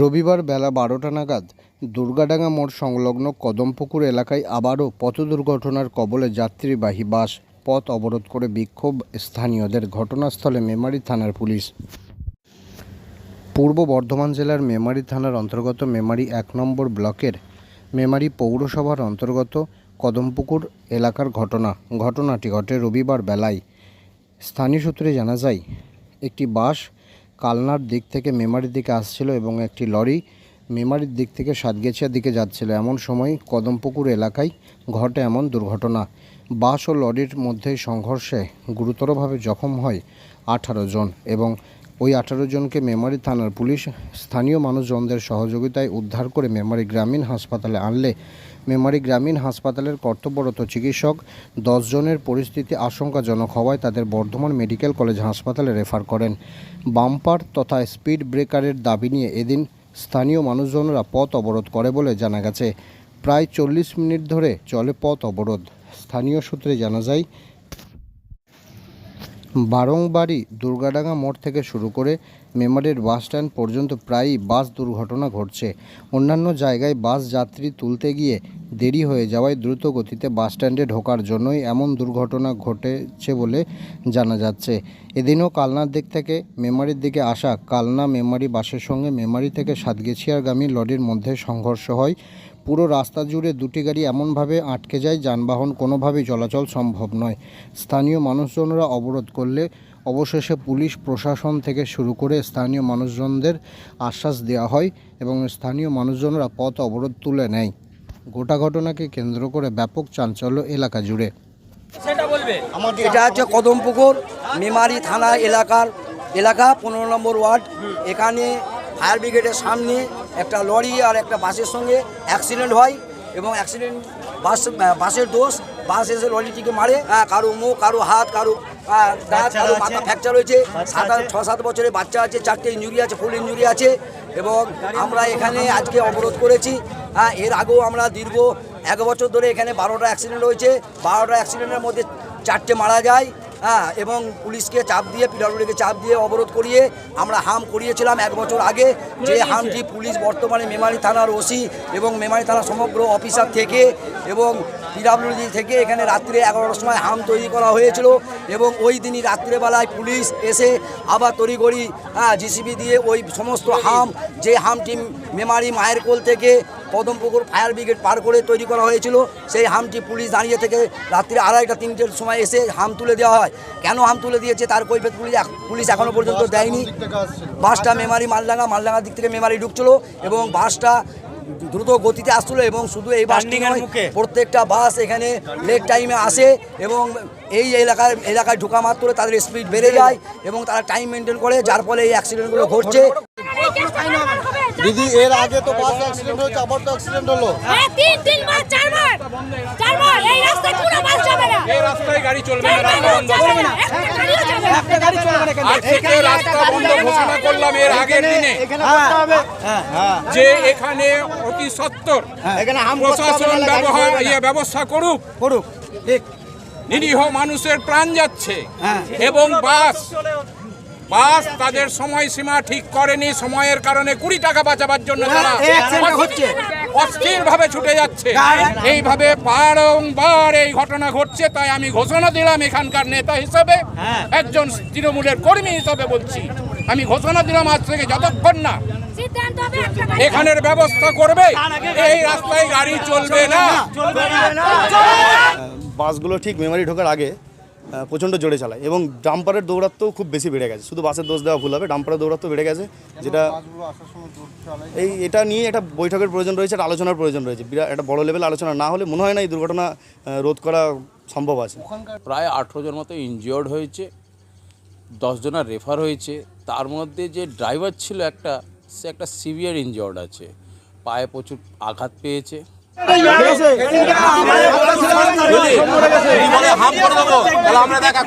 রবিবার বেলা বারোটা নাগাদ দুর্গাডাঙ্গা মোড় সংলগ্ন কদমপুকুর এলাকায় আবারও পথ দুর্ঘটনার কবলে যাত্রীবাহী বাস পথ অবরোধ করে বিক্ষোভ স্থানীয়দের ঘটনাস্থলে মেমারি থানার পুলিশ। পূর্ব বর্ধমান জেলার মেমারি থানার অন্তর্গত মেমারি এক নম্বর ব্লকের মেমারি পৌরসভার অন্তর্গত কদমপুকুর এলাকার ঘটনা, ঘটনাটি ঘটে রবিবার বেলায়। স্থানীয় সূত্রে জানা যায়, একটি বাস কালনার দিক থেকে মেমারির দিকে আসছিল এবং একটি লরি মেমারির দিক থেকে সাতগেছিয়ার দিকে যাচ্ছিল। এমন সময় কদমপুকুর এলাকায় ঘটে এমন দুর্ঘটনা। বাস ও লরির মধ্যে সংঘর্ষে গুরুতরভাবে জখম হয় আঠারো জন এবং ওই আঠারো জনকে মেমারি থানার পুলিশ স্থানীয় মানুষজনদের সহযোগিতায় উদ্ধার করে মেমারি গ্রামীণ হাসপাতালে আনলে। মেমারি গ্রামীণ হাসপাতালের কর্তব্যরত চিকিৎসক, দশ জনের পরিস্থিতি আশঙ্কাজনক হওয়ায় তাদের বর্ধমান মেডিকেল কলেজ হাসপাতালে রেফার করেন। বাম্পার তথা স্পিড ব্রেকারের দাবি নিয়ে এদিন স্থানীয় মানুষজনরা পথ অবরোধ করে বলে জানা গেছে। প্রায় চল্লিশ মিনিট ধরে চলে পথ অবরোধ। স্থানীয় সূত্রে জানা যায় বারংবারই দুর্গাডাঙ্গা মোড় থেকে শুরু করে মেমারির বাস স্ট্যান্ড পর্যন্ত প্রায়ই বাস দুর্ঘটনা ঘটছে। অন্যান্য জায়গায় বাস যাত্রী তুলতে গিয়ে দেরি হয়ে যাওয়ায় দ্রুত গতিতে বাস স্ট্যান্ডে ঢোকার জন্যই এমন দুর্ঘটনা ঘটেছে বলে জানা যাচ্ছে। এদিনও কালনার দিক থেকে মেমারির দিকে আসা কালনা মেমারি বাসের সঙ্গে মেমারি থেকে সাতগেছিয়ারগামী লরির মধ্যে সংঘর্ষ হয়। পুরো রাস্তা জুড়ে দুটি গাড়ি এমনভাবে আটকে যায়, যানবাহন কোনোভাবেই চলাচল সম্ভব নয়। স্থানীয় মানুষজনরা অবরোধ করলে অবশেষে পুলিশ, প্রশাসন থেকে শুরু করে স্থানীয় মানুষজনদের আশ্বাস দেওয়া হয় এবং স্থানীয় মানুষজনরা পথ অবরোধ তুলে নেয়। গোটা ঘটনাকে কেন্দ্র করে ব্যাপক চাঞ্চল্য এলাকা জুড়ে। এটা হচ্ছে কদমপুকুর মেমারি থানা এলাকার এলাকা পনেরো নম্বর ওয়ার্ড। এখানে ফায়ার ব্রিগেডের সামনে একটা লরি আর একটা বাসের সঙ্গে অ্যাক্সিডেন্ট হয় এবং অ্যাক্সিডেন্ট বাস বাসের দোষ বাস এসে লরিটিকে মারে। হ্যাঁ, কারও মুখ কারও হাত কারও দাঁত কারও মাথা ফ্র্যাকচার হয়েছে। সাত আট ছ সাত বছরের বাচ্চা আছে চারটে ইঞ্জুরি আছে ফুল ইঞ্জুরি আছে। এবং আমরা এখানে আজকে অবরোধ করেছি। হ্যাঁ এর আগেও আমরা দীর্ঘ এক বছর ধরে এখানে বারোটা অ্যাক্সিডেন্ট হয়েছে। বারোটা অ্যাক্সিডেন্টের মধ্যে চারটে মারা যায় হ্যাঁ এবং পুলিশকে চাপ দিয়ে পিডাব্লিউডিকে চাপ দিয়ে অবরোধ করিয়ে আমরা হাম করিয়েছিলাম এক বছর আগে। যে হামটি পুলিশ বর্তমানে মেমারি থানার ওসি এবং মেমারি থানার সমগ্র অফিসার থেকে এবং পিডাব্লিউডি থেকে এখানে রাত্রে এগারোটার সময় হাম তৈরি করা হয়েছিল এবং ওই দিনই রাত্রেবেলায় পুলিশ এসে আবার তড়িঘড়ি হ্যাঁ জিসিবি দিয়ে ওই সমস্ত হাম যে হামটি মেমারি মায়ের কোল থেকে কদমপুকুর ফায়ার ব্রিগেড পার করে তৈরি করা হয়েছিল। সেই হামটি পুলিশ দাঁড়িয়ে থেকে রাত্রি আড়াইটা তিনটের সময় এসে হাম তুলে দেওয়া হয়। কেন হাম তুলে দিয়েছে তার কৈফেত পুলিশ পুলিশ এখনও পর্যন্ত দেয়নি। বাসটা মেমারি মালডাঙ্গা মালডাঙ্গার দিক থেকে মেমারি ঢুকছিল এবং বাসটা দ্রুত গতিতে আসছিল এবং শুধু এই বাসটি নয় প্রত্যেকটা বাস এখানে লেট টাইমে আসে এবং এই এলাকায় এলাকায় ঢোকা মাত্র তাদের স্পিড বেড়ে যায় এবং তারা টাইম মেনটেন করে যার ফলে এই অ্যাক্সিডেন্টগুলো ঘটছে। দিদি এর আগে তো বাস অ্যাক্সিডেন্ট হয়েছে আবার তো অ্যাক্সিডেন্ট হলো। হ্যাঁ, তিন তিনবার চারবার চারবার এই রাস্তায় কোনো বাস যাবে না। এই রাস্তায় গাড়ি চলবে না রাস্তা বন্ধ। যাবে না একটা গাড়িও যাবে না। আজ থেকে রাস্তা বন্ধ ঘোষণা করলাম এর আগের দিনে। যে এখানে অতি সত্তর এখানে হাম প্রশাসন ব্যবহার ইয়ে ব্যবস্থা করুক। করুক ঠিক। নিরীহ মানুষের প্রাণ যাচ্ছে এবং বাস বাস তাদের সময়সীমা ঠিক করেনি সময়ের কারণে কুড়ি টাকা বাঁচাবার জন্য তারা হচ্ছে। অস্থির ভাবে ছুটে যাচ্ছে। এইভাবে বারংবার এই ঘটনা ঘটছে তাই আমি ঘোষণা দিলাম এখানকার নেতা হিসাবে একজন তৃণমূলের কর্মী হিসাবে বলছি। আমি ঘোষণা দিলাম আজ থেকে যতক্ষণ না এখানের ব্যবস্থা করবে এই রাস্তায় গাড়ি চলবে না। বাসগুলো ঠিক মেমারি ঢোকার আগে প্রচণ্ড জোরে চালায় এবং ডাম্পারের দৌরাত্মও খুব বেশি বেড়ে গেছে। শুধু বাসের দোষ দেওয়া ভুল হবে ডাম্পারের দৌরাত্ম বেড়ে গেছে যেটা এই এটা নিয়ে একটা বৈঠকের প্রয়োজন রয়েছে একটা আলোচনার প্রয়োজন রয়েছে। বিরাট একটা বড় লেভেল আলোচনা না হলে মনে হয় না এই দুর্ঘটনা রোধ করা সম্ভব আছে। প্রায় আঠেরো জন মতো ইনজিওর্ড হয়েছে দশজনের রেফার হয়েছে। তার মধ্যে যে ড্রাইভার ছিল একটা সে একটা সিভিয়ার ইনজিওর্ড আছে। পায়ে প্রচুর আঘাত পেয়েছে। আমরা দেখা